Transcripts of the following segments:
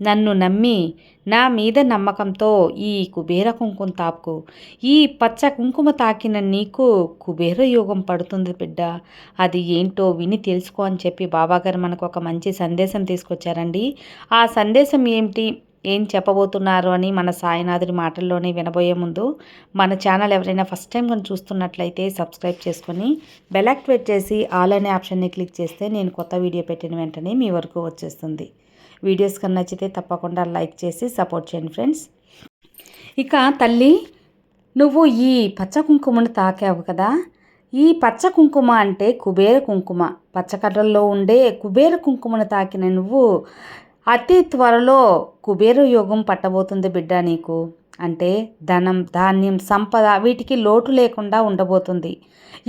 నన్ను నమ్మి నా మీద నమ్మకంతో ఈ కుబేర కుంకుమ తాకు. ఈ పచ్చ కుంకుమ తాకిన నీకు కుబేర యోగం పడుతుంది బిడ్డ. అది ఏంటో విని తెలుసుకో అని చెప్పి బాబాగారు మనకు ఒక మంచి సందేశం తీసుకొచ్చారండి. ఆ సందేశం ఏమిటి ఏం చెప్పబోతున్నారు అని మన సాయినాథుడి మాటల్లోనే వినబోయే ముందు మన ఛానల్ ఎవరైనా ఫస్ట్ టైం కానీ చూస్తున్నట్లయితే సబ్స్క్రైబ్ చేసుకొని బెల్ యాక్టివేట్ చేసి ఆల్ అనే ఆప్షన్ని క్లిక్ చేస్తే నేను కొత్త వీడియో పెట్టిన వెంటనే మీ వరకు వచ్చేస్తుంది. వీడియోస్ కన్నా నచ్చితే తప్పకుండా లైక్ చేసి సపోర్ట్ చేయండి ఫ్రెండ్స్. ఇక తల్లి నువ్వు ఈ పచ్చ కుంకుమను తాకావు కదా? ఈ పచ్చ కుంకుమ అంటే కుబేర కుంకుమ. పచ్చకర్రల్లో ఉండే కుబేర కుంకుమను తాకిన నువ్వు అతి త్వరలో కుబేర యోగం పట్టబోతుంది బిడ్డ నీకు. అంటే ధనం ధాన్యం సంపద వీటికి లోటు లేకుండా ఉండబోతుంది.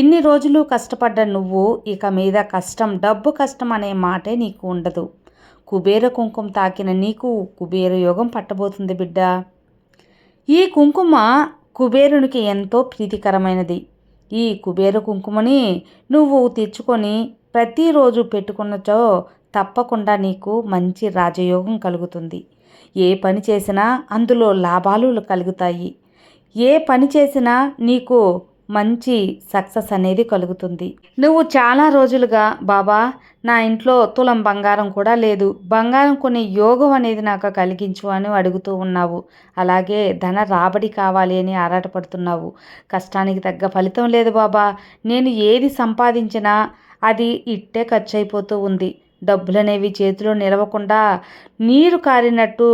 ఇన్ని రోజులు కష్టపడ్డ నువ్వు ఇక మీద కష్టం డబ్బు కష్టం అనే మాటే నీకు ఉండదు. కుబేర కుంకుమ తాకిన నీకు కుబేర యోగం పట్టబోతుంది బిడ్డ. ఈ కుంకుమ కుబేరునికి ఎంతో ప్రీతికరమైనది. ఈ కుబేర కుంకుమని నువ్వు తెచ్చుకొని ప్రతిరోజు పెట్టుకున్నచో తప్పకుండా నీకు మంచి రాజయోగం కలుగుతుంది. ఏ పని చేసినా అందులో లాభాలు కలుగుతాయి. ఏ పని చేసినా నీకు మంచి సక్సెస్ అనేది కలుగుతుంది. నువ్వు చాలా రోజులుగా బాబా నా ఇంట్లో తులం బంగారం కూడా లేదు. బంగారం కొన్ని యోగం అనేది నాకు కలిగించు అని అడుగుతూ ఉన్నావు. అలాగే ధన రాబడి కావాలి అని ఆరాటపడుతున్నావు. కష్టానికి తగ్గ ఫలితం లేదు బాబా. నేను ఏది సంపాదించినా అది ఇట్టే ఖర్చు అయిపోతూ ఉంది. డబ్బులనేవి చేతిలో నిలవకుండా నీరు కారినట్టు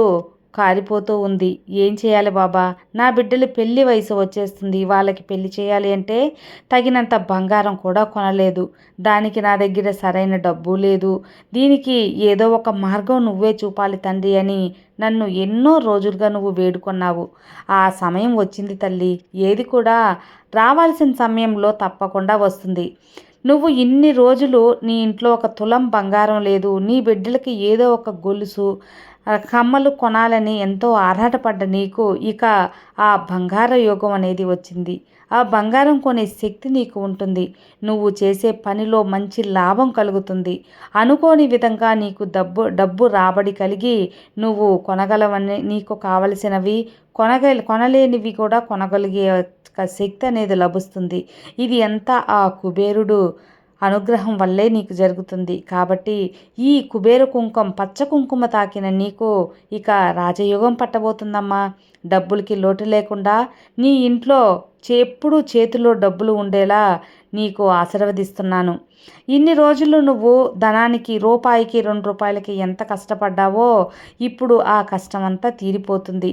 కారిపోతూ ఉంది. ఏం చేయాలి బాబా? నా బిడ్డలు పెళ్ళి వయసు వచ్చేస్తుంది. వాళ్ళకి పెళ్ళి చేయాలి అంటే తగినంత బంగారం కూడా కొనలేదు. దానికి నా దగ్గర సరైన డబ్బు లేదు. దీనికి ఏదో ఒక మార్గం నువ్వే చూపాలి తండ్రి అని నన్ను ఎన్నో రోజులుగా నువ్వు వేడుకున్నావు. ఆ సమయం వచ్చింది తల్లి. ఏది కూడా రావాల్సిన సమయంలో తప్పకుండా వస్తుంది. నువ్వు ఇన్ని రోజులు నీ ఇంట్లో ఒక తులం బంగారం లేదు. నీ బిడ్డలకి ఏదో ఒక గొలుసు కమ్మలు కొనాలని ఎంతో ఆరాటపడ్డ నీకు ఇక ఆ బంగార యోగం అనేది వచ్చింది. ఆ బంగారం కొనే శక్తి నీకు ఉంటుంది. నువ్వు చేసే పనిలో మంచి లాభం కలుగుతుంది. అనుకోని విధంగా నీకు డబ్బు డబ్బు రాబడి కలిగి నువ్వు కొనగలవని నీకు కావలసినవి కొనగ కొనలేనివి కూడా కొనగలిగే శక్తి అనేది లభిస్తుంది. ఇది ఎంత ఆ కుబేరుడు అనుగ్రహం వల్లే నీకు జరుగుతుంది. కాబట్టి ఈ కుబేర కుంకుమ పచ్చ కుంకుమ తాకిన నీకు ఇక రాజయోగం పట్టబోతుందమ్మా. డబ్బులకి లోటు లేకుండా నీ ఇంట్లో ఎప్పుడు చేతిలో డబ్బులు ఉండేలా నీకు ఆశీర్వదిస్తున్నాను. ఇన్ని రోజులు నువ్వు ధనానికి రూపాయికి రెండు రూపాయలకి ఎంత కష్టపడ్డావో ఇప్పుడు ఆ కష్టమంతా తీరిపోతుంది.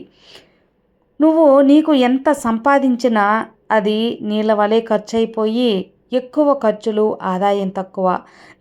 నువ్వు నీకు ఎంత సంపాదించినా అది నీళ్ళ వలె ఖర్చు అయిపోయి ఎక్కువ ఖర్చులు ఆదాయం తక్కువ.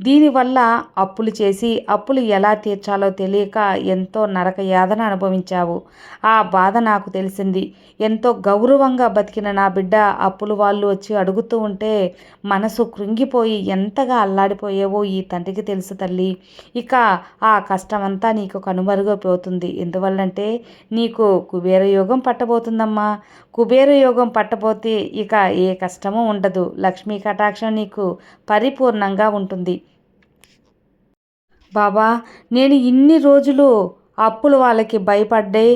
దీనివల్ల అప్పులు చేసి అప్పులు ఎలా తీర్చాలో తెలియక ఎంతో నరక యాదన అనుభవించావు. ఆ బాధ నాకు తెలిసింది. ఎంతో గౌరవంగా బతికిన నా బిడ్డ అప్పులు వాళ్ళు వచ్చి అడుగుతూ ఉంటే మనసు కృంగిపోయి ఎంతగా అల్లాడిపోయేవో ఈ తండ్రికి తెలుసు తల్లి. ఇక ఆ కష్టమంతా నీకు కనుమరుగైపోతుంది ఎందువల్లంటే నీకు కుబేర యోగం పట్టబోతుందమ్మా. కుబేర యోగం పట్టబోతే ఇక ఏ కష్టమూ ఉండదు. లక్ష్మీ కటాక్షం నీకు పరిపూర్ణంగా ఉంటుంది. బాబా నేను ఇన్ని రోజులు అప్పులు వాళ్ళకి భయపడ్డే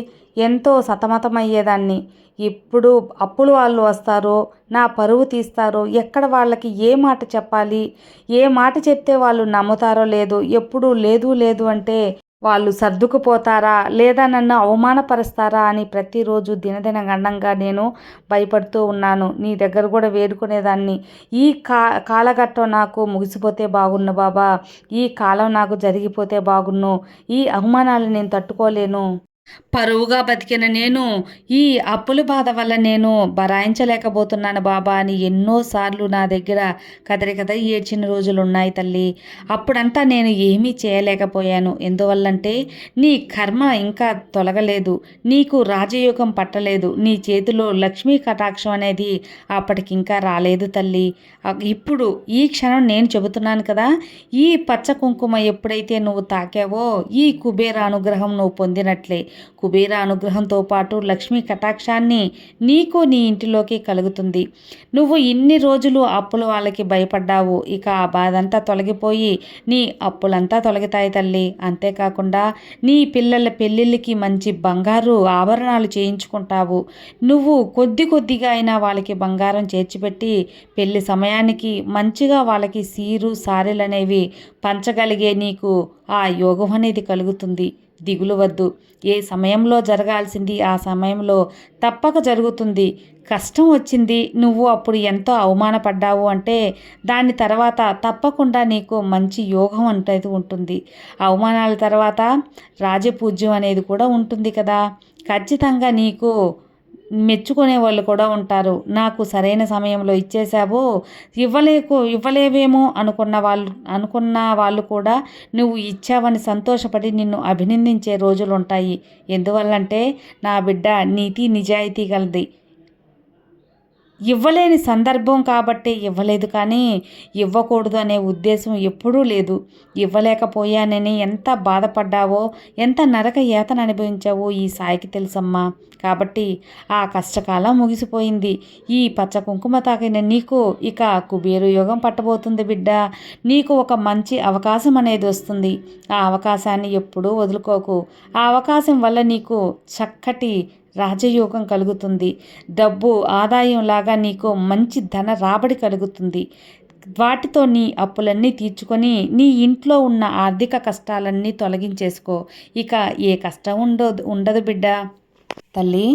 ఎంతో సతమతమయ్యేదాన్ని. ఇప్పుడు అప్పులు వాళ్ళు వస్తారో నా పరువు తీస్తారో ఎక్కడ వాళ్ళకి ఏ మాట చెప్పాలి ఏ మాట చెప్తే వాళ్ళు నమ్ముతారో లేదో ఎప్పుడు లేదు లేదు అంటే వాళ్ళు సర్దుకుపోతారా? లేదా నన్ను అవమానపరుస్తారా అని ప్రతిరోజు దినదిన గండంగా నేను భయపడుతూ ఉన్నాను. నీ దగ్గర కూడా వేడుకునేదాన్ని. ఈ కా కాలఘట్టం నాకు ముగిసిపోతే బాగున్ను బాబా. ఈ కాలం నాకు జరిగిపోతే బాగున్ను. ఈ అవమానాలు నేను తట్టుకోలేను. పరువుగా బతికిన నేను ఈ అప్పుల బాధ వల్ల నేను బరాయించలేకపోతున్నాను బాబా అని ఎన్నోసార్లు నా దగ్గర కదరి కథ ఏడ్చిన రోజులు ఉన్నాయి తల్లి. అప్పుడంతా నేను ఏమీ చేయలేకపోయాను. ఎందువల్లంటే నీ కర్మ ఇంకా తొలగలేదు. నీకు రాజయోగం పట్టలేదు. నీ చేతిలో లక్ష్మీ కటాక్షం అనేది అప్పటికి ఇంకా రాలేదు తల్లి. ఇప్పుడు ఈ క్షణం నేను చెబుతున్నాను కదా ఈ పచ్చ కుంకుమ ఎప్పుడైతే నువ్వు తాకావో ఈ కుబేర అనుగ్రహం నువ్వు పొందినట్లే. కుబేర అనుగ్రహంతో పాటు లక్ష్మీ కటాక్షాన్ని నీకు నీ ఇంటిలోకి కలుగుతుంది. నువ్వు ఇన్ని రోజులు అప్పులు వాళ్ళకి భయపడ్డావు. ఇక ఆ బాధంతా తొలగిపోయి నీ అప్పులంతా తొలగితాయి తల్లి. అంతేకాకుండా నీ పిల్లల పెళ్ళిళ్ళకి మంచి బంగారు ఆభరణాలు చేయించుకుంటావు. నువ్వు కొద్ది కొద్దిగా అయినా వాళ్ళకి బంగారం చేర్చిపెట్టి పెళ్ళి సమయానికి మంచిగా వాళ్ళకి సీరు సారెలు అనేవి పంచగలిగే నీకు ఆ యోగం అనేది కలుగుతుంది. దిగులు వద్దు. ఏ సమయంలో జరగాల్సింది ఆ సమయంలో తప్పక జరుగుతుంది. కష్టం వచ్చింది నువ్వు అప్పుడు ఎంతో అవమానపడ్డావు అంటే దాని తర్వాత తప్పకుండా నీకు మంచి యోగం అనేది ఉంటుంది. అవమానాల తర్వాత రాజపూజ్యం అనేది కూడా ఉంటుంది కదా. ఖచ్చితంగా నీకు మెచ్చుకునే వాళ్ళు కూడా ఉంటారు. నాకు సరైన సమయంలో ఇచ్చేసావు ఇవ్వలేకు ఇవ్వలేవేమో అనుకున్న వాళ్ళు అనుకున్న వాళ్ళు కూడా నువ్వు ఇచ్చావని సంతోషపడి నిన్ను అభినందించే రోజులు ఉంటాయి ఎందువల్లంటే నా బిడ్డ నీతి నిజాయితీ గలది ఇవ్వలేని సందర్భం కాబట్టి ఇవ్వలేదు కానీ ఇవ్వకూడదు అనే ఉద్దేశం ఎప్పుడూ లేదు. ఇవ్వలేకపోయానని ఎంత బాధపడ్డావో ఎంత నరక యాతన అనుభవించావో ఈ సాయికి తెలుసమ్మా. కాబట్టి ఆ కష్టకాలం ముగిసిపోయింది. ఈ పచ్చ కుంకుమ తాకిన నీకు ఇక కుబేరు యోగం పట్టబోతుంది బిడ్డ. నీకు ఒక మంచి అవకాశం అనేది వస్తుంది. ఆ అవకాశాన్ని ఎప్పుడూ వదులుకోకు. ఆ అవకాశం వల్ల నీకు చక్కటి రాజయోగం కలుగుతుంది. డబ్బు ఆదాయం లాగా నీకు మంచి ధన రాబడి కలుగుతుంది. వాటితో నీ అప్పులన్నీ తీర్చుకొని నీ ఇంట్లో ఉన్న ఆర్థిక కష్టాలన్నీ తొలగించేసుకో. ఇక ఏ కష్టం ఉండదు ఉండదు బిడ్డ. తల్లి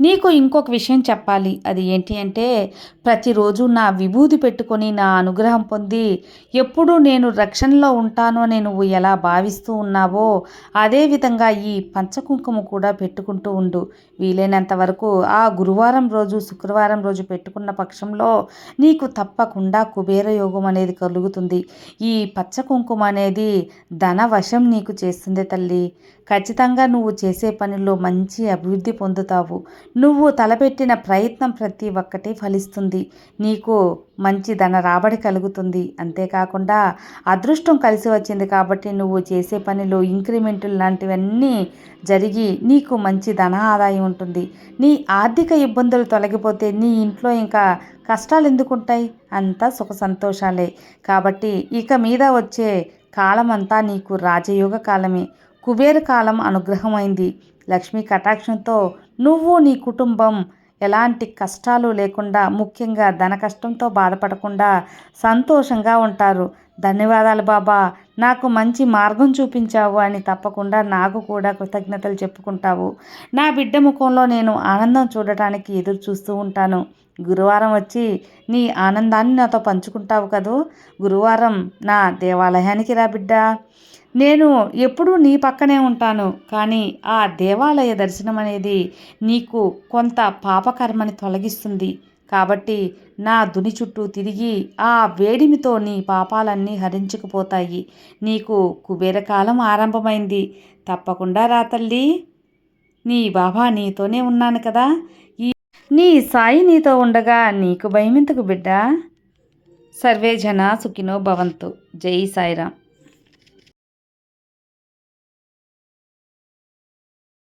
నీకు ఇంకొక విషయం చెప్పాలి. అది ఏంటి అంటే ప్రతిరోజు నా విభూది పెట్టుకొని నా అనుగ్రహం పొంది ఎప్పుడూ నేను రక్షణలో ఉంటాను అని నువ్వు ఎలా భావిస్తూ ఉన్నావో అదేవిధంగా ఈ పంచకుంకుమ కూడా పెట్టుకుంటూ ఉండు. వీలైనంత వరకు ఆ గురువారం రోజు శుక్రవారం రోజు పెట్టుకున్న పక్షంలో నీకు తప్పకుండా కుబేర యోగం అనేది కలుగుతుంది. ఈ పచ్చ కుంకుమ అనేది ధన వశం నీకు చేస్తుంది తల్లి. ఖచ్చితంగా నువ్వు చేసే పనిలో మంచి అభివృద్ధి పొందుతావు. నువ్వు తలపెట్టిన ప్రయత్నం ప్రతి ఒక్కటి ఫలిస్తుంది. నీకు మంచి ధన రాబడి కలుగుతుంది. అంతేకాకుండా అదృష్టం కలిసి వచ్చింది కాబట్టి నువ్వు చేసే పనిలో ఇంక్రిమెంట్లు లాంటివన్నీ జరిగి నీకు మంచి ధన ఆదాయం ఉంటుంది. నీ ఆర్థిక ఇబ్బందులు తొలగిపోతే నీ ఇంట్లో ఇంకా కష్టాలు ఎందుకుంటాయి? అంతా సుఖ సంతోషాలే. కాబట్టి ఇక మీద వచ్చే కాలమంతా నీకు రాజయోగ కాలమే. కుబేర కాలం అనుగ్రహమైంది. లక్ష్మీ కటాక్షంతో నువ్వు నీ కుటుంబం ఎలాంటి కష్టాలు లేకుండా ముఖ్యంగా ధన కష్టంతో బాధపడకుండా సంతోషంగా ఉంటారు. ధన్యవాదాలు బాబా. నాకు మంచి మార్గం చూపించావు అని తప్పకుండా నాకు కూడా కృతజ్ఞతలు చెప్పుకుంటావు. నా బిడ్డ ముఖంలో నేను ఆనందం చూడటానికి ఎదురు చూస్తూ ఉంటాను. గురువారం వచ్చి నీ ఆనందాన్ని నాతో పంచుకుంటావు కదూ? గురువారం నా దేవాలయానికి రా బిడ్డ. నేను ఎప్పుడూ నీ పక్కనే ఉంటాను కానీ ఆ దేవాలయ దర్శనం అనేది నీకు కొంత పాపకర్మని తొలగిస్తుంది. కాబట్టి నా దుని చుట్టూ తిరిగి ఆ వేడిమితో నీ పాపాలన్నీ హరించుకుపోతాయి. నీకు కుబేరకాలం ఆరంభమైంది. తప్పకుండా రా తల్లి. నీ బాబా నీతోనే ఉన్నాను కదా. ఈ నీ సాయి నీతో ఉండగా నీకు భయమెందుకు బిడ్డ? సర్వే జన సుఖినో భవంతు. జై సాయిరామ్.